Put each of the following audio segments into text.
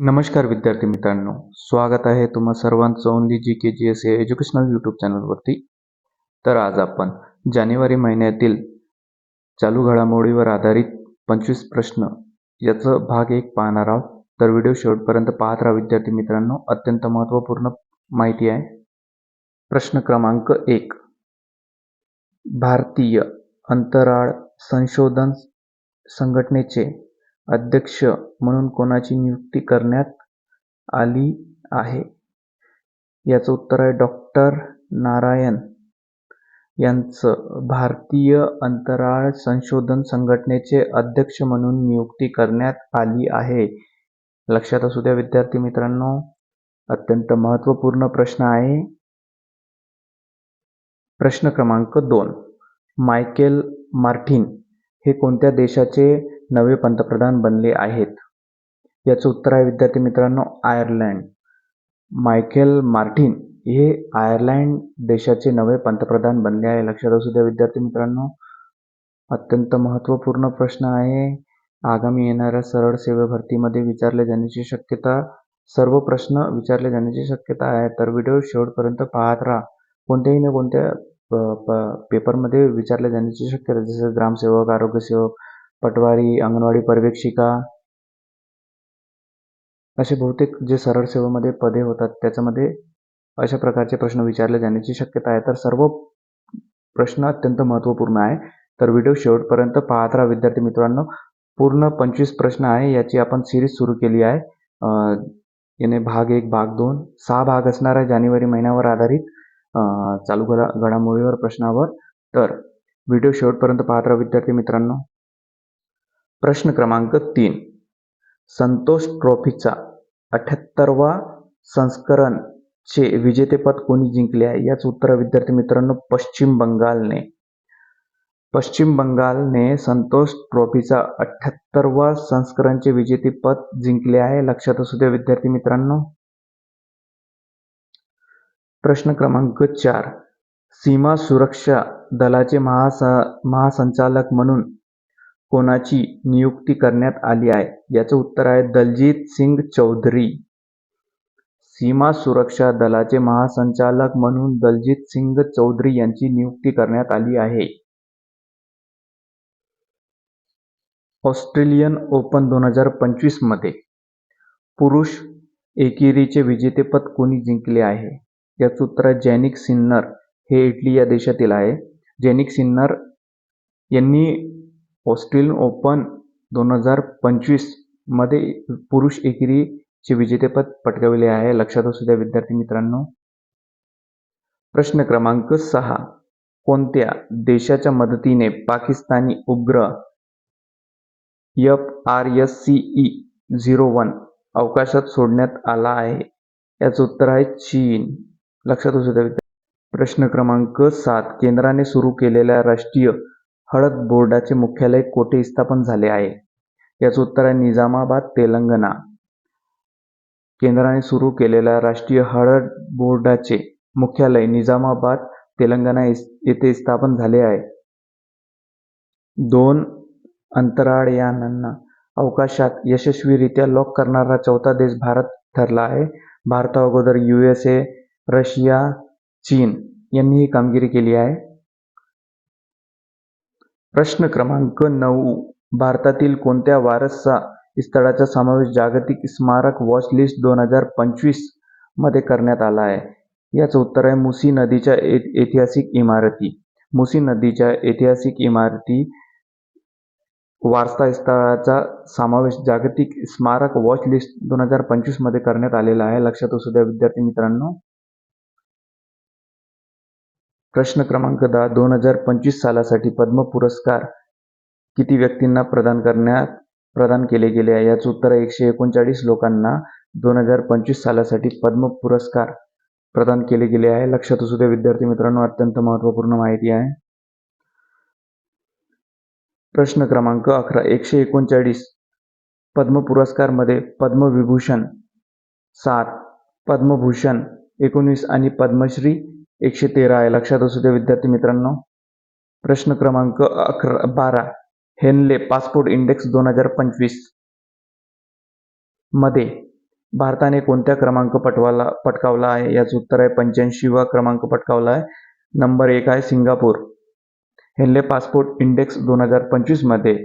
नमस्कार विद्यार्थी मित्रांनो. स्वागत आहे तुम्हा सर्वांचं only G K G S a educational YouTube चॅनलवरती तर आज आपण जानेवारी महिन्यातील चालू घडामोडीवर आधारित पंचवीस प्रश्न याचं भाग एक पाहणार आहोत. तर व्हिडिओ शेवटपर्यंत पाहत राहा विद्यार्थी मित्रांनो. अत्यंत महत्त्वपूर्ण माहिती आहे. प्रश्न क्रमांक एक. भारतीय अंतराळ संशोधन संघटनेचे अध्यक्ष म्हणून कोणाची नियुक्ती करण्यात आली आहे? याचं उत्तर आहे डॉक्टर नारायण यांचं. भारतीय अंतराळ संशोधन संघटनेचे अध्यक्ष म्हणून नियुक्ती करण्यात आली आहे. लक्षात असू द्या विद्यार्थी मित्रांनो अत्यंत महत्त्वपूर्ण प्रश्न आहे. प्रश्न क्रमांक दोन. मायकेल मार्टिन हे कोणत्या देशाचे नवे पंतप्रधान बनले आहेत. याचं उत्तर आहे विद्यार्थी मित्रांनो आयर्लंड. मायकेल मार्टिन हे आयर्लंड देशाचे नवे पंतप्रधान बनले आहे. लक्षात असू द्या विद्यार्थी मित्रांनो अत्यंत महत्त्वपूर्ण प्रश्न आहे. आगामी येणाऱ्या सरळ सेवा भरतीमध्ये विचारले जाण्याची शक्यता सर्व प्रश्न विचारले जाण्याची शक्यता आहे. तर व्हिडिओ शेवटपर्यंत पाहत राहा. कोणत्याही ना कोणत्या पेपरमध्ये विचारले जाण्याची शक्यता जसं ग्रामसेवक आरोग्यसेवक पटवारी अंगणवाडी पर्यवेक्षिका असे बहुतेक जे सरळ सेवेमध्ये पदे होतात त्याच्यामध्ये अशा प्रकारचे प्रश्न विचारले जाण्याची शक्यता आहे. तर सर्व प्रश्न अत्यंत महत्त्वपूर्ण आहे. तर व्हिडिओ शेवटपर्यंत पाहत राहा विद्यार्थी मित्रांनो. पूर्ण पंचवीस प्रश्न आहे याची आपण सिरीज सुरू केली आहे. याने भाग एक भाग दोन सहा भाग असणार आहे जानेवारी महिन्यावर आधारित चालू घडा घडामोडीवर प्रश्नावर. तर व्हिडिओ शेवटपर्यंत पाहत राहा विद्यार्थी मित्रांनो. प्रश्न क्रमांक तीन. संतोष ट्रॉफीचा अठ्याहत्तरवा संस्करणचे विजेतेपद कोणी जिंकले आहे? याच उत्तर विद्यार्थी मित्रांनो पश्चिम बंगालने. पश्चिम बंगालने संतोष ट्रॉफीचा अठ्याहत्तरवा संस्करणचे विजेतेपद जिंकले आहे. लक्षात असू द्या विद्यार्थी मित्रांनो. प्रश्न क्रमांक चार. सीमा सुरक्षा दलाचे महास महासंचालक म्हणून कोणाची नियुक्ती करण्यात आली आहे? याचं उत्तर आहे दलजीत सिंग चौधरी. सीमा सुरक्षा दलाचे महासंचालक म्हणून दलजीत सिंग चौधरी यांची नियुक्ती करण्यात आली आहे. ऑस्ट्रेलियन ओपन दोन हजार पंचवीसमध्ये पुरुष एकेरीचे विजेतेपद कोणी जिंकले आहे? याचं उत्तर आहे जॅनिक सिन्नर. हे इटली या देशातील आहे. जॅनिक सिन्नर यांनी ऑस्ट्रेलियन ओपन दोन हजार पंचवीसमध्ये पुरुष एकेरीचे विजेतेपद पटकाविले आहे. लक्षात असू द्या विद्यार्थी मित्रांनो. प्रश्न क्रमांक सहा. कोणत्या देशाच्या मदतीने पाकिस्तानी उग्र F R S C E zero one अवकाशात सोडण्यात आला आहे? याचं उत्तर आहे चीन. लक्षात असू द्या प्रश्न क्रमांक सात. केंद्राने सुरू केलेल्या राष्ट्रीय हळद बोर्डाचे मुख्यालय कोठे स्थापन झाले आहे? याचं उत्तर आहे निजामाबाद तेलंगणा. केंद्राने सुरू केलेल्या राष्ट्रीय हळद बोर्डाचे मुख्यालय निजामाबाद तेलंगणा येथे स्थापन झाले आहे. दोन अंतराळयानांना अवकाशात यशस्वीरित्या लॉक करणारा चौथा देश भारत ठरला आहे. भारताअगोदर यू एस ए रशिया चीन यांनी ही कामगिरी केली आहे. प्रश्न क्रमांक नऊ. भारतातील कोणत्या वारसा स्थळाचा समावेश जागतिक स्मारक वॉच लिस्ट दोन हजार पंचवीसमध्ये करण्यात आला आहे? याचं उत्तर आहे मुसी नदीच्या ऐतिहासिक इमारती. मुसी नदीच्या ऐतिहासिक इमारती वारसा स्थळाचा समावेश जागतिक स्मारक वॉच लिस्ट दोन हजार पंचवीसमध्ये करण्यात आलेला आहे. लक्षात असू द्या विद्यार्थी मित्रांनो. प्रश्न क्रमांक दहा दोन हजार पंचवीस सालासाठी पद्म पुरस्कार किती व्यक्तींना प्रदान करण्यात प्रदान केले गेले आहे? याचं उत्तर एकशे एकोणचाळीस लोकांना दोन हजार पंचवीस सालासाठी पद्म पुरस्कार प्रदान केले गेले आहे. लक्षात असू द्या विद्यार्थी मित्रांनो अत्यंत महत्त्वपूर्ण माहिती आहे. प्रश्न क्रमांक अकरा एकशे एकोणचाळीस पद्म पुरस्कारमध्ये पद्मविभूषण सात पद्मभूषण एकोणीस आणि पद्मश्री एकशे तेरा आहे. लक्षात असू द्या विद्यार्थी मित्रांनो. प्रश्न क्रमांक अकरा बारा. हेनले पासपोर्ट इंडेक्स दोन हजार पंचवीसमध्ये भारताने कोणत्या क्रमांक पटवाला पटकावला आहे? याचं उत्तर आहे पंच्याऐंशीवा क्रमांक पटकावला आहे. नंबर एक आहे सिंगापूर. हेनले पासपोर्ट इंडेक्स दोन हजार पंचवीसमध्ये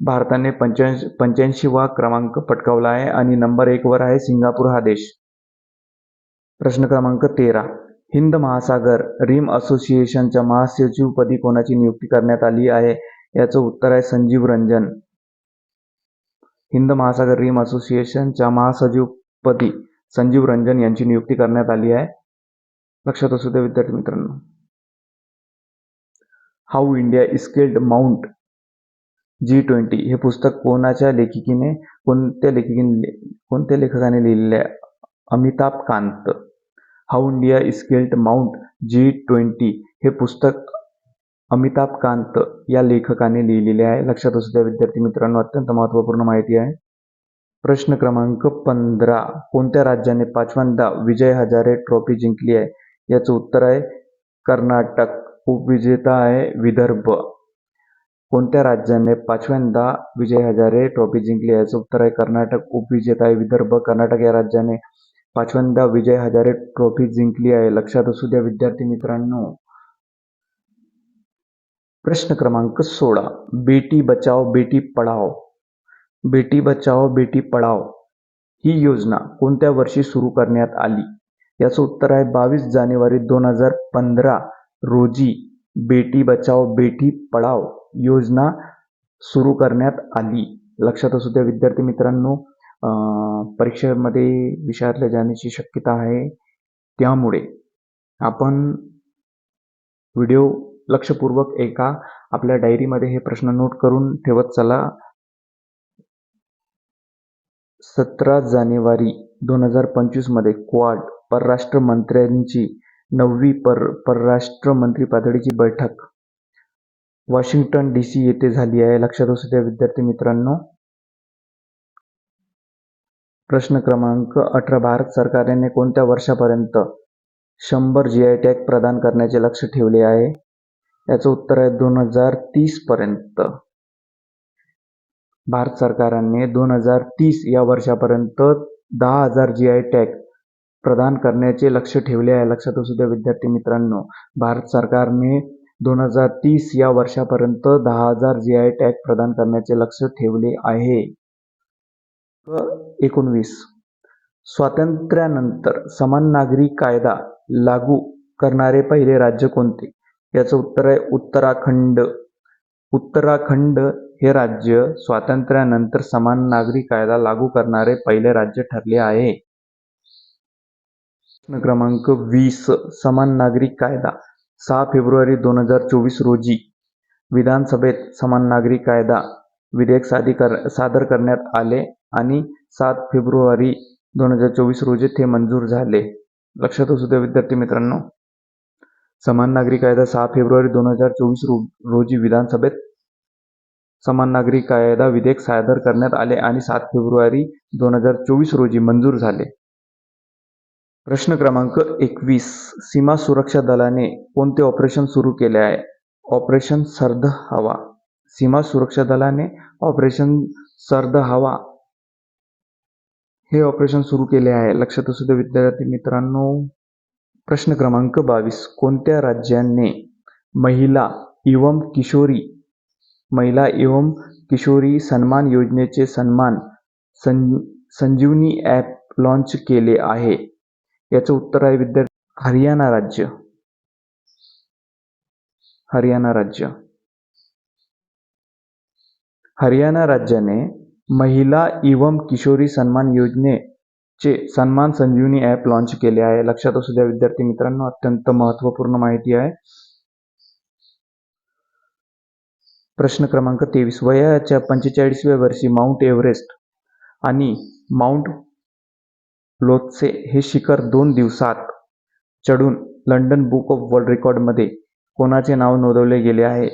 भारताने पंच्याऐंशी पंच्याऐंशीवा क्रमांक पटकावला आहे. आणि नंबर एकवर आहे सिंगापूर हा देश. प्रश्न क्रमांक तेरा. हिंद महासागर रिम असोसिएशनच्या महासचिवपदी कोणाची नियुक्ती करण्यात आली आहे याचं उत्तर आहे संजीव रंजन. हिंद महासागर रिम असोसिएशनच्या महासचिवपदी संजीव रंजन यांची नियुक्ती करण्यात आली आहे. लक्षात असू द्या विद्यार्थी मित्रांनो. How India scaled Mount G twenty हे पुस्तक कोणाच्या लेखिकेने कोणत्या लेखिकेने कोणत्या लेखकाने लिहिलेले आहे? Amitabh Kant. How India scaled Mount G twenty हे पुस्तक अमिताभ कांत या लेखकाने लिहिलेले आहे. लक्षात असू द्या विद्यार्थी मित्रांनो अत्यंत महत्त्वपूर्ण माहिती आहे. प्रश्न क्रमांक पंधरा. कोणत्या राज्याने पाचव्यांदा विजय हजारे ट्रॉफी जिंकली आहे? याचं उत्तर आहे कर्नाटक. उपविजेता आहे विदर्भ. कोणत्या राज्याने पाचव्यांदा विजय हजारे ट्रॉफी जिंकली याचं उत्तर आहे कर्नाटक. उपविजेता आहे विदर्भ. कर्नाटक या राज्याने पाचव्यांदा विजय हजारे ट्रॉफी जिंकली आहे. लक्षात असू द्या विद्यार्थी मित्रांनो. प्रश्न क्रमांक सोळा. बेटी बचाओ बेटी पढाओ. बेटी बचाओ बेटी पढाओ. ही योजना कोणत्या वर्षी सुरू करण्यात आली? याचं उत्तर आहे बावीस जानेवारी दोन हजार पंधरा रोजी बेटी बचाओ बेटी पढाओ योजना सुरू करण्यात आली. लक्षात असू द्या विद्यार्थी मित्रांनो. परीक्षेमध्ये विचारल्या जाण्याची शक्यता आहे. त्यामुळे आपण व्हिडिओ लक्षपूर्वक एका आपल्या डायरीमध्ये हे प्रश्न नोट करून ठेवत चला. सतरा जानेवारी दोन हजार पंचवीसमध्ये क्वाड परराष्ट्र मंत्र्यांची नववी पर परराष्ट्र मंत्री पातळीची बैठक. वॉशिंग्टन डी सी येथे झाली आहे. लक्षात असू द्या विद्यार्थी मित्रांनो. प्रश्न क्रमांक अठरा भारत सरकारने कोणत्या वर्षापर्यंत शंभर जी आय टॅग प्रदान करण्याचे लक्ष ठेवले आहे? याचं उत्तर आहे दोन हजार तीसपर्यंत भारत सरकारने दोन हजार तीस या वर्षापर्यंत दहा हजार जी आय टॅग प्रदान करण्याचे लक्ष ठेवले आहे. लक्षात असू द्या विद्यार्थी मित्रांनो भारत सरकारने दोन हजार तीस या वर्षापर्यंत दहा हजार जी आय टॅग प्रदान करण्याचे लक्ष ठेवले आहे. एकोणवीस. स्वातंत्र्यानंतर समान नागरी कायदा लागू करणारे पहिले राज्य कोणते? याचं उत्तर आहे उत्तराखंड. उत्तराखंड हे राज्य स्वातंत्र्यानंतर समान नागरी कायदा लागू करणारे पहिले राज्य ठरले आहे. प्रश्न क्रमांक वीस. समान नागरी कायदा सहा फेब्रुवारी दोन हजार चोवीस रोजी विधानसभेत समान नागरी कायदा विधेयक सादी कर सादर करण्यात आले. आणि सात फेब्रुवारी दोन हजार चोवीस रोजी ते मंजूर झाले. लक्षात असू द्या विद्यार्थी मित्रांनो. समान नागरी कायदा सहा फेब्रुवारी दोन हजार चोवीस रो रोजी विधानसभेत समान नागरी कायदा विधेयक सादर करण्यात आले आणि सात फेब्रुवारी दोन हजार चोवीस रोजी मंजूर झाले. प्रश्न क्रमांक एकवीस. सीमा सुरक्षा दलाने कोणते ऑपरेशन सुरू केले आहे? ऑपरेशन सर्द हवा. सीमा सुरक्षा दलाने ऑपरेशन सर्द हवा हे ऑपरेशन सुरू केले आहे. लक्षात असू द्या विद्यार्थी मित्रांनो प्रश्न क्रमांक बावीस. कोणत्या राज्याने महिला एवं किशोरी महिला एवं किशोरी सन्मान योजनेचे सन्मान सं संजीवनी ॲप लॉन्च केले आहे? याचं उत्तर आहे विद्यार्थी हरियाणा राज्य. हरियाणा राज्य. हरियाणा राज्याने महिला इवम किशोरी सन्मान योजनेचे सन्मान संजीवनी ॲप लॉन्च केले आहे. लक्षात असू द्या विद्यार्थी मित्रांनो अत्यंत महत्त्वपूर्ण माहिती आहे. प्रश्न क्रमांक तेवीस. वयाच्या पंचेचाळीसव्या वर्षी माउंट एव्हरेस्ट आणि माउंट लोत्से हे शिखर दोन दिवसात चढून लंडन बुक ऑफ वर्ल्ड रेकॉर्डमध्ये कोणाचे नाव नोंदवले गेले आहे?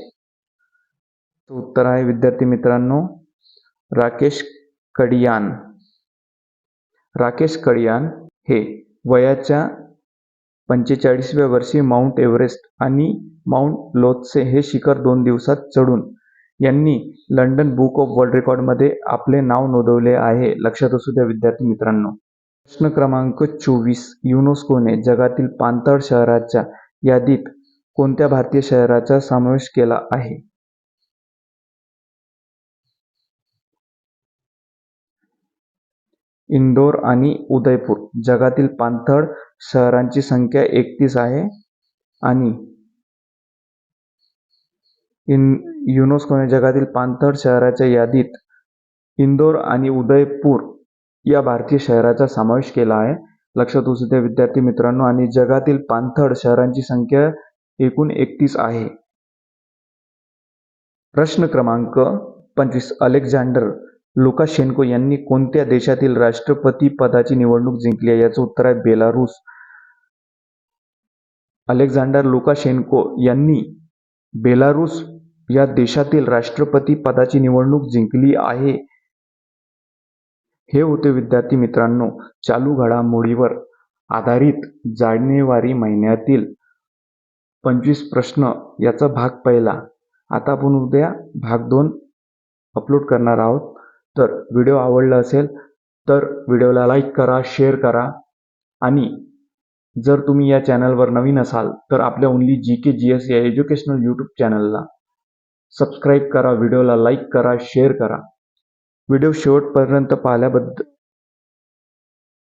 उत्तर आहे विद्यार्थी मित्रांनो राकेश कडियान. राकेश कडियान हे वयाच्या पंचेचाळीसव्या वर्षी माउंट एव्हरेस्ट आणि माउंट लोत्से हे शिखर दोन दिवसात चढून यांनी लंडन बुक ऑफ वर्ल्ड रेकॉर्डमध्ये आपले नाव नोंदवले आहे. लक्षात असू द्या विद्यार्थी मित्रांनो. प्रश्न क्रमांक चोवीस युनेस्कोने जगातील पाणथळ शहराच्या यादीत कोणत्या भारतीय शहराचा समावेश केला आहे? इंदोर आणि उदयपूर. जगातील पाणथळ शहरांची संख्या एकतीस आहे आणि इन युनेस्कोने जगातील पाणथळ शहराच्या यादीत इंदोर आणि उदयपूर या भारतीय शहराचा समावेश केला आहे. लक्षात असू द्या विद्यार्थी मित्रांनो आणि जगातील पाणथळ शहरांची संख्या एकूण एकतीस आहे. प्रश्न क्रमांक पंचवीस. अलेक्झांडर लुकाशेन्को यांनी कोणत्या देशातील राष्ट्रपती पदाची निवडणूक जिंकली आहे? याचं उत्तर आहे बेलारूस. अलेक्झांडर लुकाशेन्को यांनी बेलारूस या देशातील राष्ट्रपती पदाची निवडणूक जिंकली आहे. हे होते विद्यार्थी मित्रांनो चालू घडामोडीवर आधारित जानेवारी महिन्यातील पंचवीस प्रश्न याचा भाग पहिला. आता आपण उद्या भाग दोन अपलोड करणार आहोत. तर व्हिडिओ आवडला असेल तर व्हिडिओला लाईक करा शेअर करा. आणि जर तुम्ही या चॅनलवर नवीन असाल तर आपल्या only G K G S या एज्युकेशनल यूट्यूब चॅनलला सबस्क्राईब करा व्हिडिओला लाईक करा शेअर करा. व्हिडिओ शेवटपर्यंत पाहिल्याबद्दल